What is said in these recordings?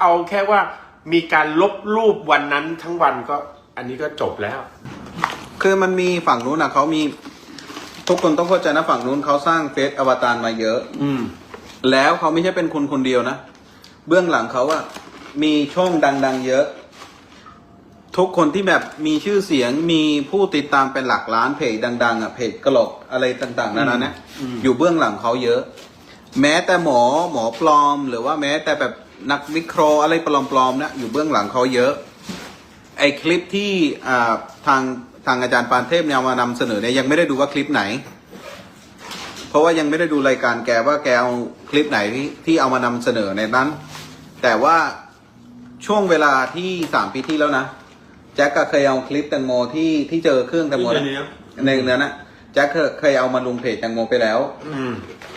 เอาแค่ว่ามีการลบรูปวันนั้นทั้งวันก็อันนี้ก็จบแล้ว คือมันมีฝั่งนู้นนะเขามี ทุกคนต้องเข้าใจนะฝั่งนู้นเขาสร้างเฟซอวตารมาเยอะ อืม แล้วเขาไม่ใช่เป็นคนคนเดียวนะ เบื้องหลังเขาอะมีช่องดัง ๆ เยอะ ทุกคนที่แบบมีชื่อเสียงมีผู้ติดตามเป็นหลักล้านเพจดัง ๆอะเพจกระโหลกอะไรต่าง ๆนานานะอืมอยู่เบื้องหลังเขาเยอะ แม้แต่หมอหมอปลอม หรือว่าแม้แต่แบบ นักวิเคราะห์อะไรปลอมๆนะอยู่เบื้องหลังเขาเยอะ ไอคลิปที่อ่าทางทางอาจารย์ปานเทพเนี่ยเอามานำเสนอเนี่ยยังไม่ได้ดูว่าคลิปไหน เพราะว่ายังไม่ได้ดูรายการแกว่าแกเอาคลิปไหนที่ที่เอามานำเสนอในนั้น แต่ว่าช่วงเวลาที่สามปีที่แล้วนะแจ็คก็เคยเอาคลิปแตงโมที่ที่เจอเครื่องแตงโมที่นะเจอเนี้ยในนั้นนะแจ็คเคยเคยเอามาลงเพจแตงโมไปแล้วอืม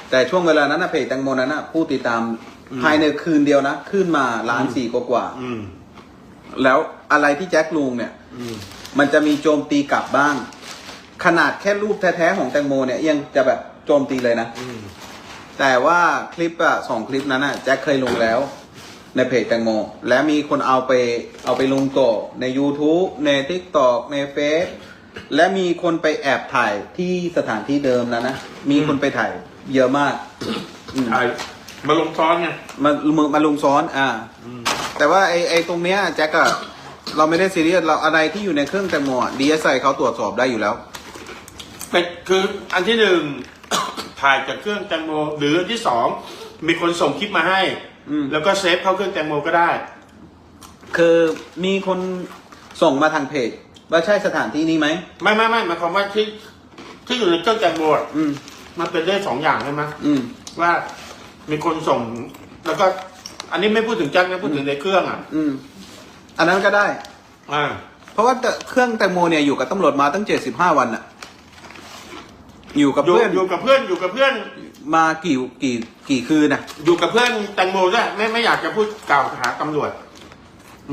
แต่ช่วงเวลานั้นนะเพจแตงโมนั้นนะผู้ติดตามอืม ภายในคืนเดียวนะ ขึ้นมาล้านสี่กว่าอืมๆแล้วอะไรที่แจ็คลุงเนี่ย อืม มันจะมีโจมตีกลับบ้าง ขนาดแค่รูปแท้ๆของแตงโมเนี่ยยังจะแบบโจมตีเลยนะ อืม แต่ว่าคลิปอะสองคลิปนั้นอะแจ็คเคยลงแล้ว ในเพจแตงโม และมีคนเอาไปเอาไปลงต่อใน YouTube ใน TikTok ในเฟซและมีคนไปแอบถ่ายที่สถานที่เดิมนะนะ มีคนไปถ่ายเยอะมาก อืมไอ้ มาลงซ้อนไงมามามาลงซ้อน อ่าอืมแต่ว่าไอไอตรงเนี้ยแจ็คอะเราไม่ได้ซีเรียสเราอะไรที่อยู่ในเครื่องแตงโมดีเอสไอเขาตรวจสอบได้อยู่แล้วเป็นคืออันที่หนึ่ง ถ่ายจากเครื่องแตงโม หรืออันที่สอง มีคนส่งคลิปมาให้อืมแล้วก็เซฟเข้าเครื่องแตงโมก็ได้ คือมีคนส่งมาทางเพจ ว่าใช่สถานที่นี้ไหม ไม่ไม่ไม่หมายความว่าที่ที่อยู่ในเครื่องแตงโมอะอืมมันเป็นได้สองอย่างใช่ไหมอืมว่า มีคนส่ง แล้วก็ อันนี้ไม่พูดถึงแจ็คนะพูดถึงในเครื่องอะ อืม อันนั้นก็ได้ อ่า เพราะว่าเครื่องแตงโมเนี่ยอยู่กับตำรวจมาตั้งเจ็ดสิบห้าวันอะอยู่กับอยู่เพื่อนอยู่กับเพื่อนอยู่กับเพื่อน มากี่กี่กี่คืนน่ะอยู่กับเพื่อนแตงโมด้วยไม่ไม่อยากจะพูดกล่าวหาตำรวจ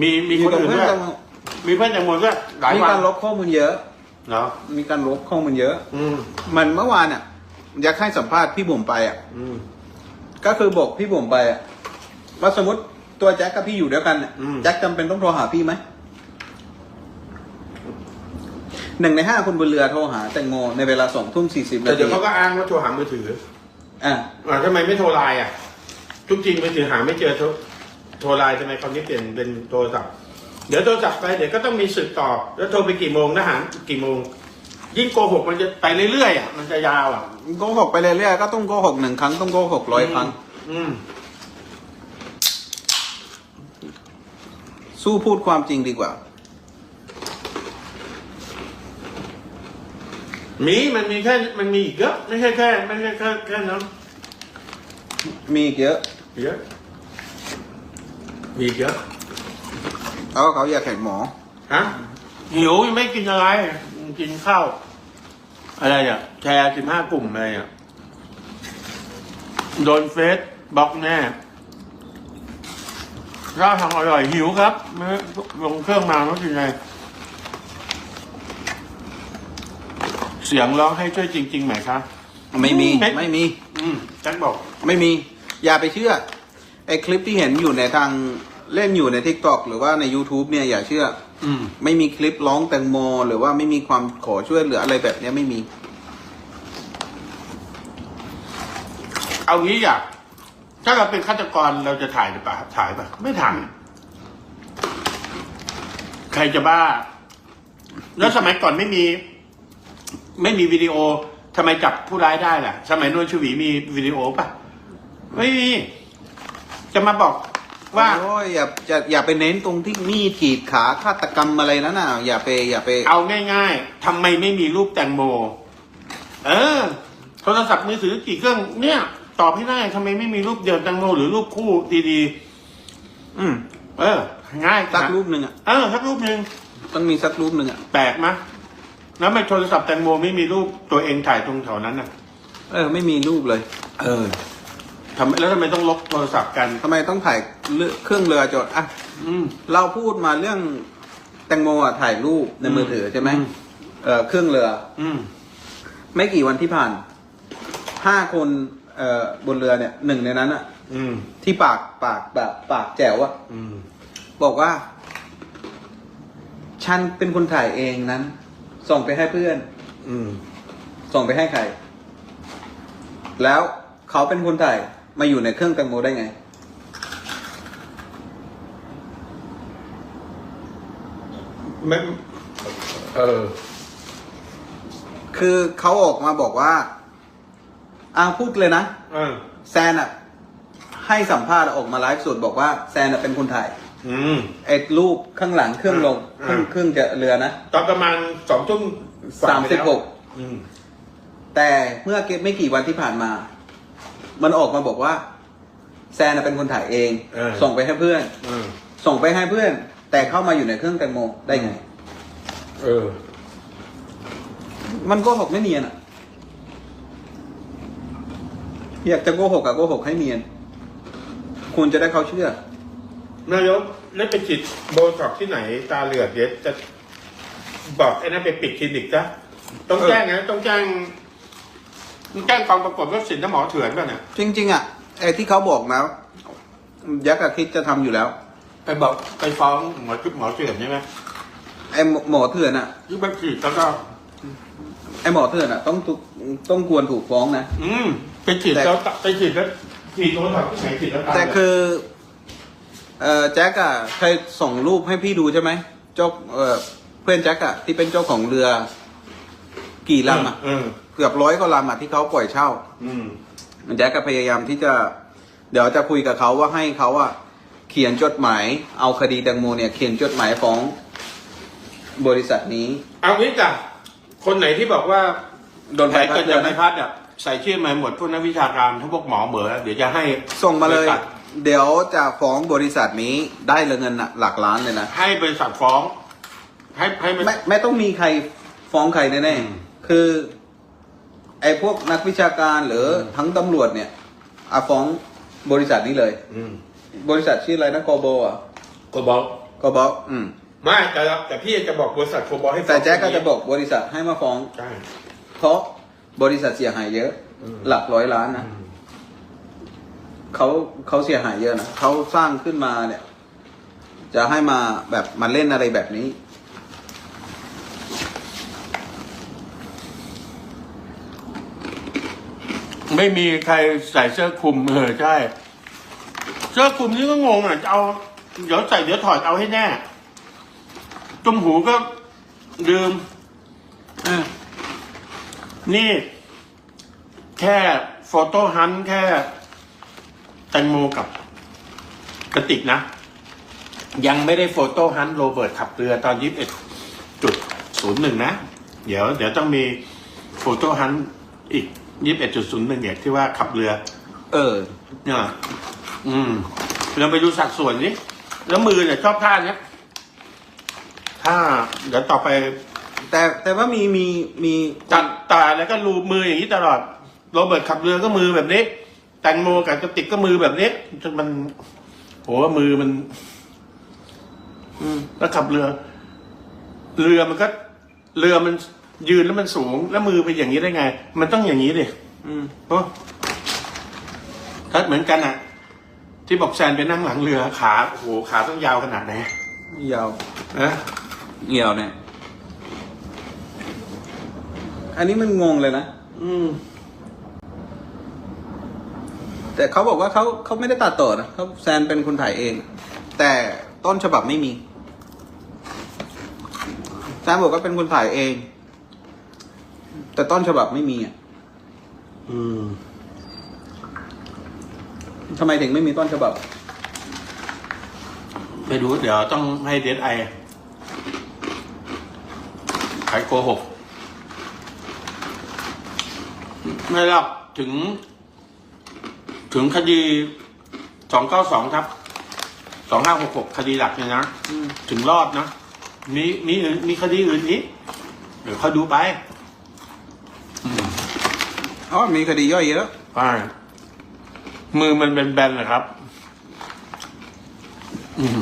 มีมีอคยู่นกับอื่นเพื่อนด้วยแตงโมมีเพื่อนแตงโมด้วยหลายมีวันการลบข้อมูลเยอะ เนาะมีการลบข้อมูลเยอะ อืม มันเมื่อวานอะอยากให้สัมภาษณ์พี่บุ๋มไปอะ อืม ก็คือบอกพี่บุ๋มไปอะว่าสมมติตัวแจ็คกับพี่อยู่ด้วยกันอะอืม แจ็คจำเป็นต้องโทรหาพี่ไหมหนึ่งในห้าคนบนเรือโทรหาแตงโมในเวลาสองทุ่มสี่สิบแต่นาเดี๋ทียวเขาก็อ้างว่าโทรหามือถืออะอ่าทำไมไม่โทรไลน์อะ ทุกทีมือถือหาไม่เจอโทรโทรไลน์ทำไมคราวนี้เปลี่ยนเป็นโทรศัพท์ เดี๋ยวโทรศัพท์ไปเดี๋ยวก็ต้องมีสึกตอบ แล้วโทรไปกี่โมงนะหารกี่โมง ยิ่งโกหกมันจะไปเรื่อยๆอะมันจะยาวอะ โกหกไปเรื่อยๆก็ต้องโกหกหนึ่งครั้งต้องโกหกร้อยครั้ง อืม สู้พูดความจริงดีกว่า มีมันมีแค่มันมีอีกเยอะไม่ใช่แค่ไม่ใช่แค่แค่นั้นมีอีกเยอะ เยอะมีอีกเยอะ แล้วก็เขาอยากแข่งหมอฮะหิวยังไม่กินอะไร กินข้าว อะไรอะ แชร์สิบห้ากลุ่มอะไรอะ โดนเฟซบล็อกแน่ร้านทางอร่อยหิวครับไม่ลงเครื่องมาแล้วกินไง เสียงร้องให้ช่วยจริง ๆ ไหมครับไม่มีเฮ้ยไม่มี อืมแจ็คบอก ไม่มี อย่าไปเชื่อไอ้คลิปที่เห็นอยู่ในทางเล่นอยู่ใน t ิ k t o k หรือว่าใน YouTube เนี่ยอย่าเชื่อ อืม ไม่มีคลิปร้องแตงโม หรือว่าไม่มีความขอช่วยเหลืออะไรแบบเนี้ยไม่มี เอางี้อยากถ้าเราเป็นฆาตกรเราจะถ่ายหรือเปล่าถ่ายป่ะ ไม่ถ่ายใครจะบ้า แล้วสมัยก่อนไม่มี ไม่มีวิดีโอทำไมจับผู้ร้ายได้ล่ะ สมัยนวลชวีมีวิดีโอป่ะ ไม่มี จะมาบอก ว่าโอ้ยอย่าอย่าอย่าไปเน้นตรงที่มีดขีดขาฆาตกรรมอะไรนั้นน่ะอย่าไปอย่าไปเอาง่าย ๆทำไมไม่มีรูปแตงโม เออ โทรศัพท์มือถือกี่เครื่อง เนี่ยตอบให้ได้ทำไมไม่มีรูปเดียวแตงโมหรือรูปคู่ดีๆอืมเออ ง่ายสักรูปหนึ่งอะเออสักรูปหนึ่ง ต้องมีสักรูปหนึ่งอะแปลกมะแล้วทำไม่โทรศัพท์แตงโมไม่มีรูปตัวเองถ่ายตรงแถวนั้นน่ะ เออไม่มีรูปเลย เออ ทำไมแล้วทำไมต้องลบโทรศัพท์กันทำไมต้องถ่ายเรือเครื่องเรือจดอะอืม เราพูดมาเรื่องแตงโมอะถ่ายรูปในมือถือใช่ไหมอืม เออเครื่องเรือ อืม ไม่กี่วันที่ผ่านห้าคนเอ่อบนเรือเนี่ยหนึ่งในนั้นอะอืม ที่ปากปากแบบปากแจ๋วอะอืม บอกว่า ฉันเป็นคนถ่ายเองนั้น ส่งไปให้เพื่อน อืม ส่งไปให้ใคร แล้วเขาเป็นคนถ่าย มาอยู่ในเครื่องแตงโมได้ไง ไม่เออ คือเขาออกมาบอกว่าอ่าพูดเลยนะเออ แซนอะให้สัมภาษณ์ออกมาไลฟ์สดบอกว่าแซนอะเป็นคนถ่ายอืม ไอ้รูปข้างหลังเครื่องลงเคอ่ารื่องเครื่องจะเรือนะตอนประมาณสองทุ่มกว่สามไปสิบแล้วหกอืมแต่เมื่อไม่กี่วันที่ผ่านมา มันออกมาบอกว่า แซนอะเป็นคนถ่ายเอง เออ ส่งไปให้เพื่อน เออส่งไปให้เพื่อน แต่เข้ามาอยู่ในเครื่องแตงโมได้ไง เออ มันโกหกไม่เนียนอะอยากจะโกหกอะโกหกให้เนียน คุณจะได้เขาเชื่อ นายกได้ไปฉีดโบท็อกซ์ที่ไหนตาเหลือกเดี๋ยวจะบอกไอ้นั่นไปปิดคลินิกจ้ะต้องเออแจ้งนะต้องแจ้ง ต้องแจ้งกองประกวดว่าสินน้ำหมอเถื่อนป่ะเนี่ยจริง ๆอะไอ้ที่เขาบอกนะยักษ์อะคิดจะทำอยู่แล้ว ไปบอกไปฟ้องหมอชุดหมอเถื่อนใช่ไหมไอ้หมอเถื่อนอะที่ไปฉีดแล้วก็ ไอ้หมอเถื่อนอะต้องถูกต้องควรถูกฟ้องนะ อืมไปฉีดแต่แล้วไปฉีดแล้วฉีดโบท็อกซ์ที่ไหนฉีดแล้วตาแต่เหลือกคือเอ่อแจ็คอะเคยส่งรูปให้พี่ดูใช่ไหมเจ้าเอ่อเพื่อนแจ็คอะที่เป็นเจ้าของเรือ กี่ลำอะเออเกือบร้อยกว่าลำอะที่เขาปล่อยเช่า อืม แจ็คก็พยายามที่จะเดี๋ยวจะคุยกับเขาว่าให้เขาอะเขียนจดหมาย เอาคดีแตงโมเนี่ยเขียนจดหมายฟ้องบริษัทนี้ เอางี้จ้ะคนไหนที่บอกว่าโดนแผใบลพัดเกิดเรืจาอกใบนะพัดอะใส่ชื่อมาหมดพวกนักวิชาการทั้งพวกหมอเหมอเดี๋ยวจะให้ส่งมาเลย บริษัทเดี๋ยวจะฟ้องบริษัทนี้ได้เลยเงินน่ะหลักล้านเลยนะ ให้บริษัทฟ้อง ให้ให้มัน ไม่ไม่ต้องมีใครฟ้องใครแน่อืม ๆ คือไอ้พวกนักวิชาการหรือทั้งตำรวจเนี่ยอาฟ้องบริษัทนี้เลย อืมบริษัทชื่ออะไรนะโกโบอะก็บอกโกโบอืมไม่แต่ละแต่พี่จะบอกบริษัทโคบอลให้ฟ้องแต่แจ็คก็จะบอกบริษัทให้มาฟ้อง ใช่ เพราะบริษัทเสียหายเยอะ อืม หลักร้อยล้านนะอืมเขาเขาเสียหายเยอะนะเขาสร้างขึ้นมาเนี่ย จะให้มาแบบมาเล่นอะไรแบบนี้ ไม่มีใครใส่เสื้อคลุมเออใช่ เสื้อคลุมนี่ก็งงอะจะเอาเดี๋ยวใส่เดี๋ยวถอดเอาให้แน่จุมหูก็ลืมเอนี่ แค่โฟโต้ฮันแค่แตงโมกับกระติกนะ ยังไม่ได้โฟโต้ฮันโรเบิร์ตขับเรือตอนยี่สิบเอ็ดจุดศูนย์หนึ่งนะ เดี๋ยว เดี๋ยวต้องมีโฟโต้ฮันอีก ยี่สิบเอ็ดจุดศูนย์หนึ่งเนี่ยที่ว่าขับเรือ เออ เนี่ยอืมเราไปดูสัดส่วนนี้แล้วมือเนี่ยชอบท่าเนี้ยถ้าเดี๋ยวต่อไปแต่แต่ว่ามีมีมีจัดตาแล้วก็รูปมืออย่างนี้ตลอดโรเบิร์ตขับเรือก็มือแบบนี้แตงโมกับกระติกก็มือแบบนี้จนมันโหมือมัน อืมแล้วขับเรือ เรือมันก็ เรือมัน ยืนแล้วมันสูงแล้วมือไปอย่างนี้ได้ไง มันต้องอย่างนี้ดิอืมโอ้ถ้าเหมือนกันอะที่บอกแซนไปนั่งหลังเรือขาโอ้โหขาต้องยาวขนาดไหนยาวนะเหี่ยวเนี่ย อันนี้มันงงเลยนะอืม แต่เขาบอกว่าเขาเขาไม่ได้ตัดต่อนะเขาแซนเป็นคนถ่ายเอง แต่ต้นฉบับไม่มีแซนบอกว่าเป็นคนถ่ายเอง แต่ต้นฉบับไม่มีอะอืมทำไมถึงไม่มีต้นฉบับ ไม่รู้ เดี๋ยวต้องให้เดทไอขายโกหก ไม่หรอกถึง ถึงคดีสองเก้าสองครับสองห้าหกหกคดีหลักเนี่ยนะ อืม ถึงรอดนะ มีมีอื่นมีคดีอื่นอีกเดี๋ยวเขาดูไป อ๋อมีคดีย่อยเยอะใช่มือมันเป็นแบนๆนะครับอืม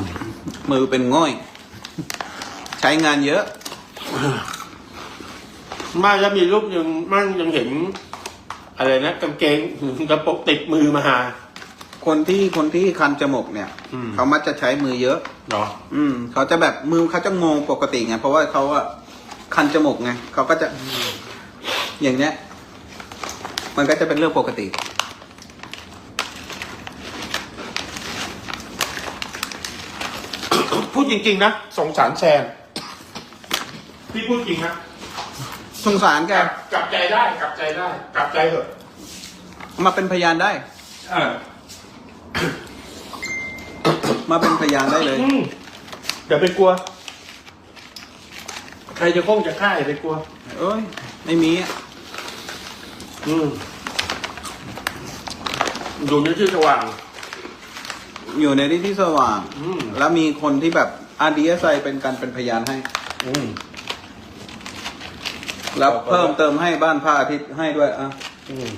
มือเป็นง่อย ใช้งานเยอะไมาแล้วมีรูปยังมั่งยังเห็น อะไรนะกางเกงกระโปรงติดมือมาหา คนที่คนที่คันจมูกเนี่ยอืม เขามักจะใช้มือเยอะเนาะอืมเขาจะแบบมือเขาจะงงปกติไงเพราะว่าเขาอะคันจมูกไงเขาก็จะ อย่างเนี้ย มันก็จะเป็นเรื่องปกติ พูดจริง ๆ นะสงสารแซนพี่พูดจริงนะสงสารแกกลับกลับใจได้กลับใจได้ กลับใจเถอะมาเป็นพยานได้ เออมาเป็นพยานได้เลย อืมอย่าไปกลัว ใครจะคงจะฆ่าอย่าไปกลัว เอ้ยไม่มีอะ อืมอยู่ในที่สว่าง อยู่ในที่ที่สว่าง อืม แล้วมีคนที่แบบอาดีเอสไอเป็นการเป็นพยานให้ อืม แล้วเพิ่มเติมให้บ้านพระอาทิตย์ให้ด้วยอะอืม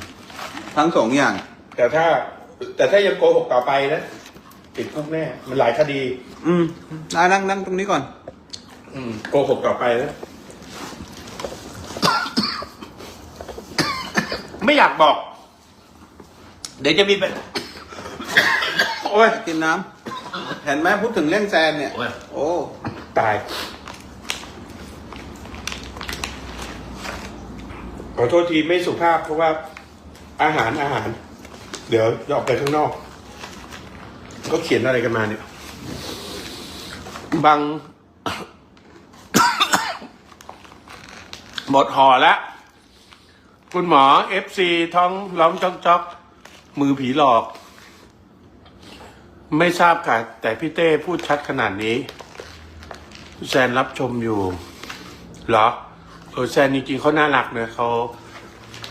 ทั้งสองอย่าง แต่ถ้า แต่ถ้ายังโกหกต่อไปนะติดคุกแน่ มันหลายคดี อืมอะนั่งนั่งตรงนี้ก่อน อืม โกหกต่อไปนะ ไม่อยากบอก เดี๋ยวจะมีเป็น โอ้ยกินน้ำเห็นไหมพูดถึงเรื่องแซนเนี่ย โอ้ย โอ้ตาย ขอโทษทีไม่สุภาพเพราะว่า อาหารอาหาร เดี๋ยวจะออกไปข้างนอก ก็เขียนอะไรกันมาเนี่ย บาง หมดห่อแล้ว คุณหมอเอฟซีท้องร้องจ๊อกจ๊อกมือผีหลอก ไม่ทราบค่ะ แต่พี่เต้พูดชัดขนาดนี้ แซนรับชมอยู่เหรอเออแซนจริงๆเขาน่ารักนะเขา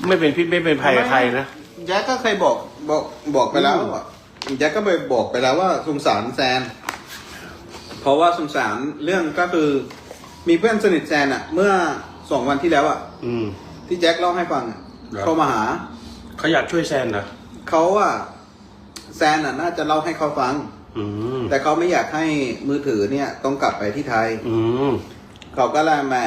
ไม่เป็นพิษไม่เป็นภัยกับใครนะ แจ็คก็เคยบอกบอกบอกไปแล้วอืมอะแจ็คก็ไปบอกไปแล้วว่าสงสารแซน เพราะว่าสงสารเรื่องก็คือ มีเพื่อนสนิทแซนอะเมื่อสองวันที่แล้วอะอืม ที่แจ็คเล่าให้ฟังอะเหรอเขามาหา เขาอยากช่วยแซนนะเขาอะแซนอะน่าจะเล่าให้เขาฟัง อืมแต่เขาไม่อยากให้มือถือเนี่ยต้องกลับไปที่ไทย อืมเขาก็เลยมา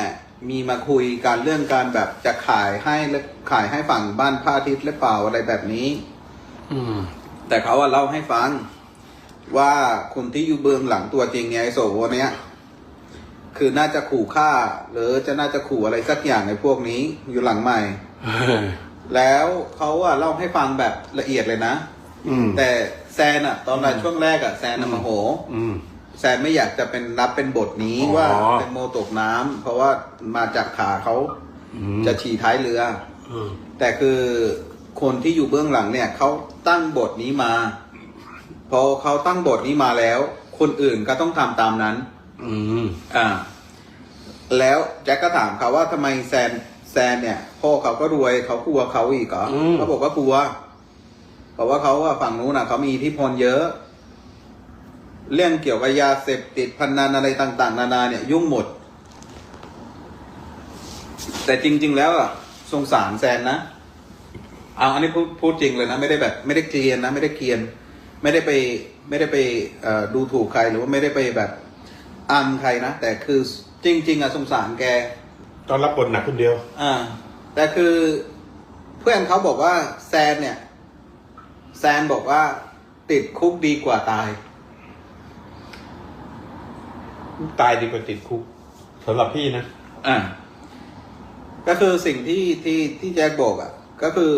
มีมาคุยการเรื่องการแบบจะขายให้หรือขายให้ฝั่งบ้านพระอาทิตย์หรือเปล่าอะไรแบบนี้ อืมแต่เขาอะเล่าให้ฟัง ว่าคนที่อยู่เบื้องหลังตัวจริงเนี่ยไอโสวเนี้ย คือน่าจะขู่ฆ่า หรือจะน่าจะขู่อะไรสักอย่างในพวกนี้อยู่หลังใหม่ แล้วเขาอะเล่าให้ฟังแบบละเอียดเลยนะอืมแต่แซนอะตอนแรกช่วงแรกอะแซนอะโมโห อืม แซนไม่อยากจะเป็นรับเป็นบทนี้อ๋อ ว่าแตงโมตกน้ำเพราะว่ามาจากขาเขาอืมจะฉี่ท้ายเรืออืมแต่คือคนที่อยู่เบื้องหลังเนี่ยเขาตั้งบทนี้มา พอเขาตั้งบทนี้มาแล้ว คนอื่นก็ต้องทำตามนั้น อืมอ่า แล้วแจ็คก็ถามเขาว่าทำไมแซนแซนเนี่ยพ่อเขาก็รวยเขากลัวเขาอีกเหรออืมเขาบอกว่ากลัวเพราะว่าเขาว่าฝั่งนู้นน่ะเขามีอิทธิพลเยอะ เรื่องเกี่ยวกับยาเสพติดพนันอะไรต่าง ๆ นานาเนี่ย ยุ่งหมด แต่จริง ๆ แล้วอะสงสารแซนนะเอาอันนี้พูดพูดจริงเลยนะไม่ได้แบบ ไม่ได้เกลียนนะไม่ได้เกลียน ไม่ได้ไป ไม่ได้ไปเอ่อดูถูกใครหรือว่าไม่ได้ไปแบบ อัมใครนะ แต่คือจริง ๆอะสงสารแก ตอนรับบทหนักคนเดียว อ่า แต่คือเพื่อนเขาบอกว่าแซนเนี่ย แซนบอกว่าติดคุกดีกว่าตาย ตายดีกว่าติดคุกสำหรับพี่นะ อ่า ก็คือสิ่งที่ที่ที่แจ็คบอกอะก็คือ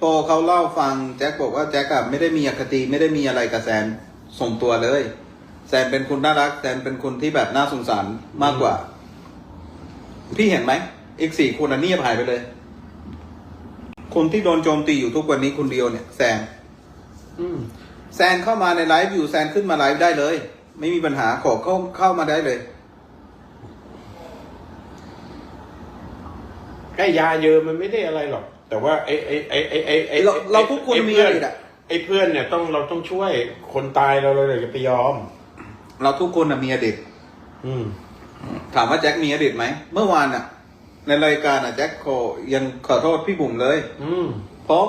พอเขาเล่าฟังแจ็คบอกว่าแจ็คอะไม่ได้มีอคติไม่ได้มีอะไรกับแซนส่งตัวเลย แซนเป็นคนน่ารักแซนเป็นคนที่แบบน่าสงสารมากกว่า พี่เห็นไหมอีกสี่คนอันเงียบหายไปเลย คนที่โดนโจมตีอยู่ทุกวันนี้คนเดียวเนี่ยแซนอืมแซนเข้ามาในไลฟ์อยู่แซนขึ้นมาไลฟ์ได้เลย ไม่มีปัญหาขอเข้าเข้ามาได้เลยแค่ยาเยอะมันไม่ได้อะไรหรอก แต่ว่าไอ้ไอ้ไอ้ไอ้ไอ้ไอ้เราเราทุกคนไอ้มีเพื่อะอนไรอะ ไอ้เพื่อนเนี่ยต้องเราต้องช่วยคนตายเราเลยอย่าไปยอม เราทุกคนน่ะมีอดีตอืม ถามว่าแจ็คมีอดีตไหม เมื่อวานอะ ในรายการอะแจ็คขอยังขอโทษพี่บุ๋มเลย อืม เพราะ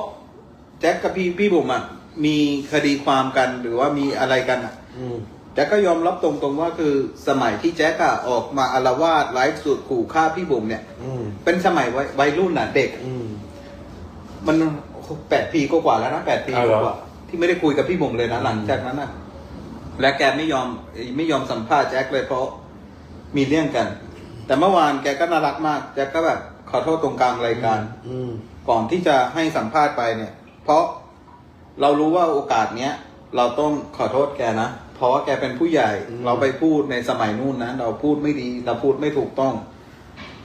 แจ็คกับพี่พี่บุ๋มอะมีคดีความกันหรือว่ามีอะไรกันอะ อืม แจ็คก็ยอมรับตรงๆว่าคือสมัยที่แจ็คอะออกมาอาละวาดไลฟ์สุดขู่ฆ่าพี่บุ๋มเนี่ย อืม เป็นสมัยวัยวัยรุ่นอะเด็ก อืม มันแปดปีก็กว่าแล้วนะแปดปีเอาเหรอกว่าที่ไม่ได้คุยกับพี่บุ๋มเลยนะหลังจากนั้นนะ และแกไม่ยอมไม่ยอมสัมภาษณ์แจ็คเลยเพราะมีเรื่องกัน แต่เมื่อวานแกก็น่ารักมาก แจ็คก็แบบขอโทษตรงกลางรายการอืมก่อนที่จะให้สัมภาษณ์ไปเนี่ย เพราะเรารู้ว่าโอกาสเนี้ยเราต้องขอโทษแกนะ เพราะว่าแกเป็นผู้ใหญ่ เราไปพูดในสมัยนู่นนะ เราพูดไม่ดี เราพูดไม่ถูกต้อง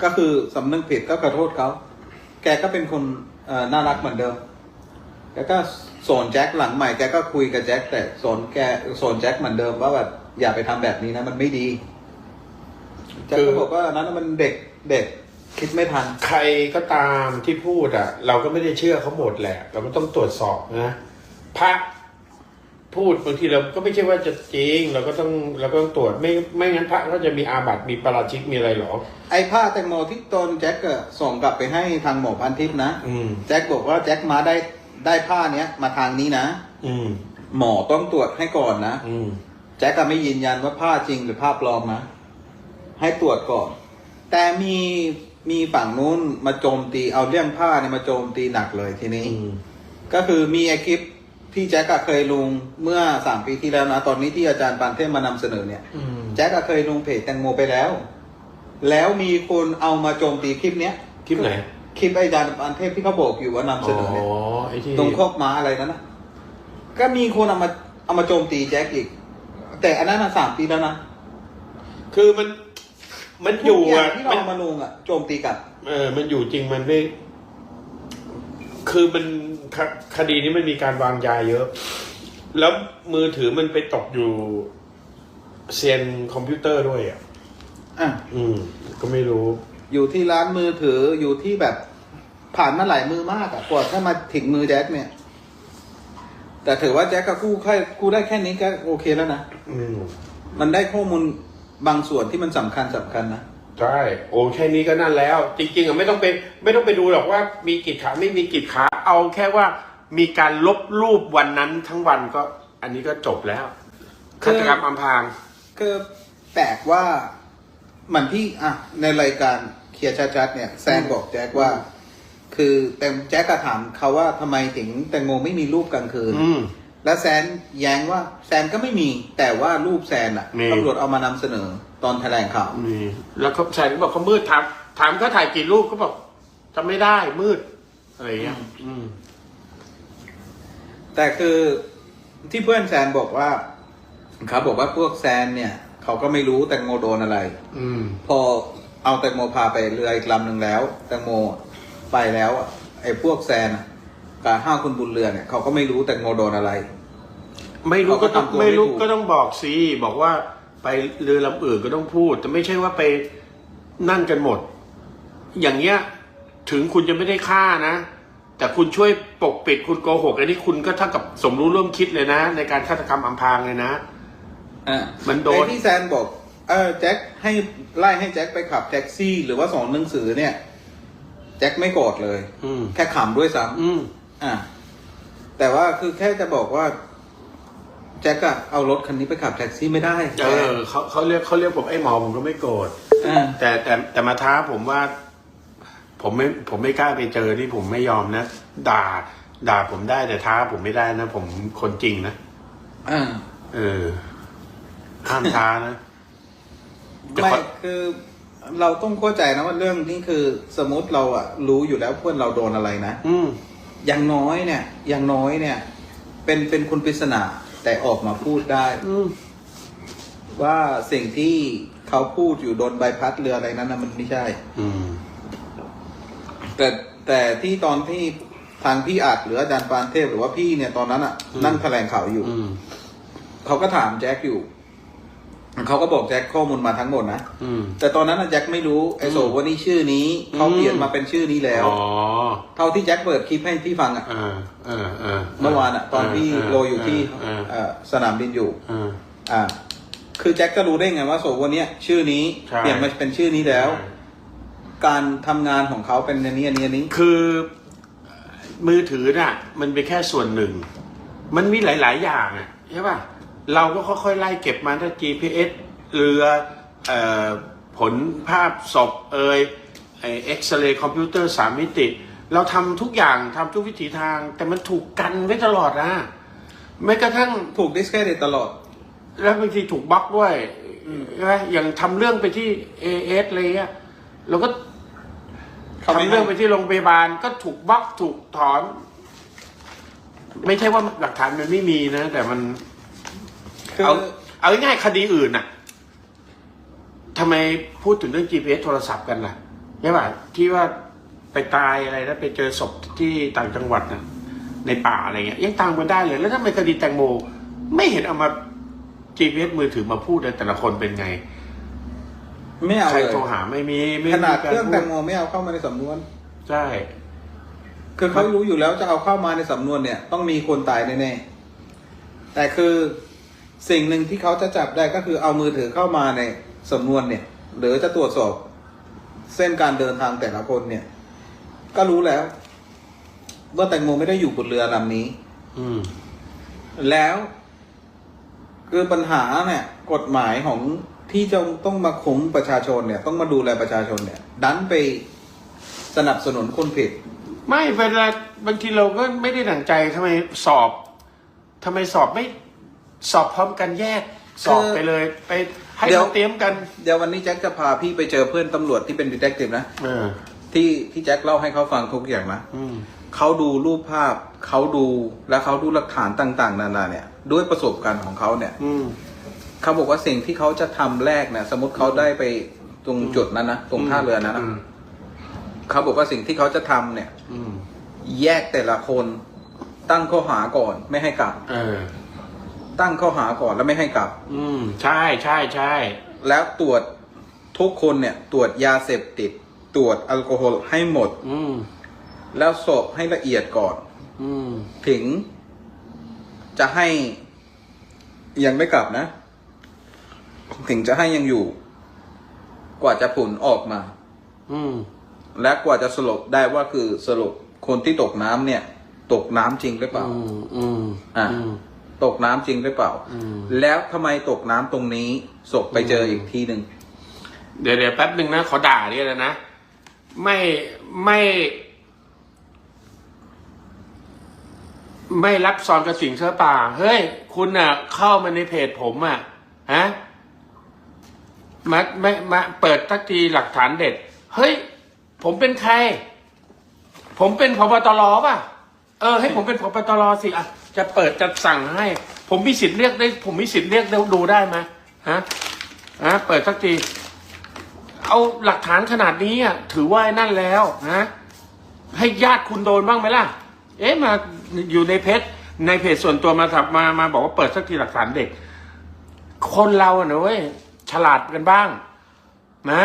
ก็คือสำนึกผิดก็ขอโทษเขา แกก็เป็นคนเอ่อน่ารักเหมือนเดิมแกก็ สอนแจ็คหลังใหม่แกก็คุยกับแจ็คแต่สอนแกสอนแจ็คเหมือนเดิมว่าแบบอย่าไปทำแบบนี้นะ มันไม่ดีแจ็คก็บอกว่าอันนั้นมันเด็กเด็กคิดไม่ทัน ใครก็ตามที่พูดอะ เราก็ไม่ได้เชื่อเขาหมดแหละเราก็ต้องตรวจสอบนะพระพูดบางทีเราก็ไม่ใช่ว่าจะจริง เราก็ต้องเราก็ต้องตรวจไม่ไม่งั้นพระก็จะมีอาบัติมีปาราชิกมีอะไรหรอ ไอ้ผ้าแตงโมที่ตนแจ็คอะส่งกลับไปให้ทางหมอพันทิพย์นะอืมแจ็คบอกว่าแจ็คมาได้ ได้ผ้าเนี้ยมาทางนี้นะ อืม หมอต้องตรวจให้ก่อนนะ อืม แจ็คก็ไม่ยืนยันว่าผ้าจริงหรือผ้าปลอมนะ ให้ตรวจก่อน แต่มีมีฝั่งนู้นมาโจมตีเอาเรื่องผ้าเนี่ยมาโจมตีหนักเลยทีนี้ อืม ก็คือมีไอคลิปที่แจ็คก็เคยลงเมื่อสามปีที่แล้วนะ ตอนนี้ที่อาจารย์ปานเทพมานำเสนอเนี่ย อืม แจ็คก็เคยลงเพจแตงโมไปแล้ว แล้วมีคนเอามาโจมตีคลิปเนี้ยคลิปไหน คลิปไอ้อาจารย์ปานเทพที่เขาบอกอยู่ว่านำเสนอเนี่ยอ๋อไอ้ที่ตรงคอกม้าอะไรนั้นนะก็มีคนเอามาเอามาโจมตีแจ็คอีก แต่อันนั้นมาสามปีแล้วนะคือมันมันอยู่ทุกย่าอะงที่เรามันเอามาลงอะโจมตีกลับเออ มันอยู่จริงมันไม่คือมันคคดีนี้มันมีการวางยาเยอะ แล้วมือถือมันไปตกอยู่เซียนคอมพิวเตอร์ด้วยอะอะอืม ก็ไม่รู้ อยู่ที่ร้านมือถืออยู่ที่แบบผ่านมาหลายมือมากอะกว่าถ้ามาถึงมือแจ็คเนี่ย แต่ถือว่าแจ็คกับกู้แค่กู้ได้แค่นี้ก็โอเคแล้วนะอืมมันได้ข้อมูลบางส่วนที่มันสำคัญสำคัญนะใช่โอ้แค่นี้ก็นั่นแล้ว จริงๆอะไม่ต้องไปไม่ต้องไปดูหรอกว่ามีกี่ขาไม่มีกี่ขาเอาแค่ว่ามีการลบรูปวันนั้นทั้งวันก็ อันนี้ก็จบแล้วฆาตกรรมอำพราง คือแปลกว่า เหมือนที่อะในรายการเคลียร์ชัดๆเนี่ยแซนบอกแจ็คว่า คือแต่แจ็คก็ถามเขาว่าทำไมถึงแตงโมไม่มีรูปกลางคืน อืม แล้วแซนแย้งว่าแซนก็ไม่มี แต่ว่ารูปแซนอะมี ตำรวจเอามานำเสนอตอนแถลงข่าว นี่แล้วเขาชายก็บอกเขามืดถามถามเขาถ่ายกี่รูปก็บอกจำไม่ได้มืด อะไรอย่างเงี้ยอืม แต่คือที่เพื่อนแซนบอกว่าเขาบอกว่าพวกแซนเนี่ย เขาก็ไม่รู้แตงโมโดนอะไร อืม พอเอาแตงโมพาไปเรืออีกลำหนึ่งแล้ว แตงโมไปแล้วอะไอ้พวกแซนอะกับห้าคนบุญเรือเนี่ยเขาก็ไม่รู้แตงโมโดนอะไร ไม่รู้ก็ต้องเขาก็ทำตัวไม่รู้ไม่ถูก ก็ต้องบอกสิบอกว่าไปเรือลำอื่นก็ต้องพูด แต่ไม่ใช่ว่าไปนั่นกันหมด อย่างเงี้ย ถึงคุณจะไม่ได้ฆ่านะ แต่คุณช่วยปกปิดคุณโกหกอันนี้คุณก็เท่ากับสมรู้ร่วมคิดเลยนะ ในการฆาตกรรมอำพรางเลยนะ อะมันโดน ไอ้ที่แซนบอกเออแจ็คให้ไล่ให้แจ็คไปขับแท็กซี่ หรือว่าสอนหนังสือเนี่ย แจ็คไม่โกรธเลย อืม แค่ขำด้วยซ้อืมำอะแต่ว่าคือแค่จะบอกว่า แจ็คอะเอารถคันนี้ไปขับแท็กซี่ไม่ได้เออเขาเขาเรียกเขาเรียกผมไอ้หมอผมก็ไม่โกรธ อะแต่แต่แต่มาท้าผมว่า ผมไม่ผมไม่กล้าไปเจอที่ผมไม่ยอมนะ ด่า ด่าผมได้แต่ท้าผมไม่ได้นะ ผมคนจริงนะ อะเออ ห้ามท้านะแต่ไม่ขอคือเราต้องเข้าใจนะว่าเรื่องนี้คือสมมติเราอะรู้อยู่แล้วเพื่อนเราโดนอะไรนะ อืม อย่างน้อยเนี่ย อย่างน้อยเนี่ย เป็นเป็นคุณปริศนาแต่ออกมาพูดได้ อืม ว่าสิ่งที่เขาพูดอยู่โดนใบพัดเรืออะไรนั้นนะมันไม่ใช่ อืม แต่แต่ที่ตอนที่ทางพี่อัดหรืออาจารย์ปานเทพหรือว่าพี่เนี่ยตอนนั้นอะอืมนั่งแถลงข่าวอยู่ อืม เขาก็ถามแจ็คอยู่ เขาก็บอกแจ็คข้อมูลมาทั้งหมดนะอืม แต่ตอนนั้นอะแจ็คไม่รู้ไอโสว่านี่ชื่อนี้เขาอืมเปลี่ยนมาเป็นชื่อนี้แล้ว อ๋อเท่าที่แจ็คเปิดคลิปให้พี่ฟังอะเออเออเออเมื่อวานอะตอนที่โรอยู่ที่เออเอ่อสนามบินอยู่เอออ่า คือแจ็คก็รู้ได้ไงว่าโสวันเนี้ยชื่อนี้ใช่ เปลี่ยนมาเป็นชื่อนี้แล้ว การทำงานของเขาเป็นอันนี้อันนี้อันนี้ คือมือถือน่ะ มันเป็นแค่ส่วนหนึ่ง มันมีหลาย ๆ อย่างอะใช่ป่ะ เราก็ค่อยๆไล่เก็บมาถ้า GPS เรือเอ่อผลภาพศพเอยไอเอ็กซเรย์คอมพิวเตอร์สามมิติ เราทำทุกอย่างทำทุกวิถีทาง แต่มันถูกกันไว้ตลอดนะแม้กระทั่งถูกดิสเครดิตตลอด แล้วบางทีถูกบล็อกด้วยใช่ไหมอย่างทำเรื่องไปที่เอเอสอะไรเงี้ยเราก็เขาไม่ทำเรื่องไปที่โรงพยาบาลก็ถูกบล็อกถูกถอน ไม่ใช่ว่าหลักฐานมันไม่มีนะ แต่มัน คือ เอาเอาง่ายๆคดีอื่นน่ะทำไมพูดถึงเรื่อง GPS โทรศัพท์กันล่ะใช่ป่ะที่ว่าไปตายอะไรแล้วไปเจอศพที่ต่างจังหวัดน่ะในป่าอะไรเงี้ยยังตามกันได้เลย แล้วทำไมคดีแตงโม ไม่เห็นเอามา GPS มือถือมาพูดเลยแต่ละคนเป็นไง ไม่เอาใครเลยโทรหาไม่มีไม่ขนาดมีกเครื่องพูแตงโมไม่เอาเข้ามาในสำนวน ใช่ คือเขารู้อยู่แล้วจะเอาเข้ามาในสำนวนเนี่ย ต้องมีคนตายแน่ๆแต่คือ สิ่งหนึ่งที่เขาจะจับได้ก็คือเอามือถือเข้ามาในสำนวนเนี่ย หรือจะตรวจสอบเส้นการเดินทางแต่ละคนเนี่ย ก็รู้แล้ว ว่าแตงโมไม่ได้อยู่บนเรือลำนี้ อืม แล้วคือปัญหาเนี่ย กฎหมายของที่จะต้องมาคุ้มประชาชนเนี่ย ต้องมาดูแลประชาชนเนี่ย ดันไปสนับสนุนคนผิด ไม่เวลาบางทีเราก็ไม่ได้หนังใจทำไมสอบทำไมสอบไม่ สอบพร้อมกันแยกสอบไปเลยไปให้เดี๋ยวเราเตรียมกันเดี๋ยววันนี้แจ็คจะพาพี่ไปเจอเพื่อนตำรวจที่เป็นดีเทคทีฟนะ เออที่ที่แจ็คเล่าให้เขาฟังทุกอย่างนะอืม เขาดูรูปภาพเขาดูและเขาดูหลักฐานต่าง ๆ นานาเนี่ย ด้วยประสบการณ์ของเขาเนี่ย อืม เขาบอกว่าสิ่งที่เขาจะทำแรกเนี่ยสมมติเขาได้ไปตรงจุดนั้นนะตรงท่าเรือนั้นนะอืม เขาบอกว่าสิ่งที่เขาจะทำเนี่ย อืมแยกแต่ละคนตั้งข้อหาก่อนไม่ให้กลับ เออ ตั้งข้อหาก่อนแล้วไม่ให้กลับ อืม ใช่ใช่ใช่แล้วตรวจทุกคนเนี่ย ตรวจยาเสพติด ตรวจแอลกอฮอล์ให้หมด อืม แล้วสอบให้ละเอียดก่อน อืม ถึง จะให้ยังไม่กลับนะ ถึงจะให้ยังอยู่ กว่าจะผลออกมา อืม และกว่าจะสรุปได้ว่าคือสรุปคนที่ตกน้ำเนี่ย ตกน้ำจริงหรือเปล่า อืม อืม อะอืม ตกน้ำจริงหรือเปล่าอืมแล้วทำไมตกน้ำตรงนี้ศพไปเจออีกทีหนึ่งเดี๋ยวเดี๋ยวแป๊บหนึ่งนะขอด่าเนี่ยนะ ไม่ไม่ ไม่รับซองกระสิงเสื้อป่า เฮ้ย คุณน่ะ เข้ามาในเพจผมอะฮะมาไม่มาเปิดทักทีหลักฐานเด็ด เฮ้ย ผมเป็นใคร ผมเป็นพบตรป่ะ เออ ให้ผมเป็นพบตรสิอะ จะเปิดจะสั่งให้ ผมมีสิทธิ์เรียกได้ ผมมีสิทธิ์เรียกดูได้ไหมฮะฮะเปิดสักทีเอาหลักฐานขนาดนี้อะถือว่านั่นแล้วนะให้ญาติคุณโดนบ้างไหมล่ะ เอ๊ะมาอยู่ในเพจในเพจส่วนตัวมาสับมามาบอกว่าเปิดสักทีหลักฐานเด็ก คนเราอะนะเว้ยฉลาดกันบ้าง นะ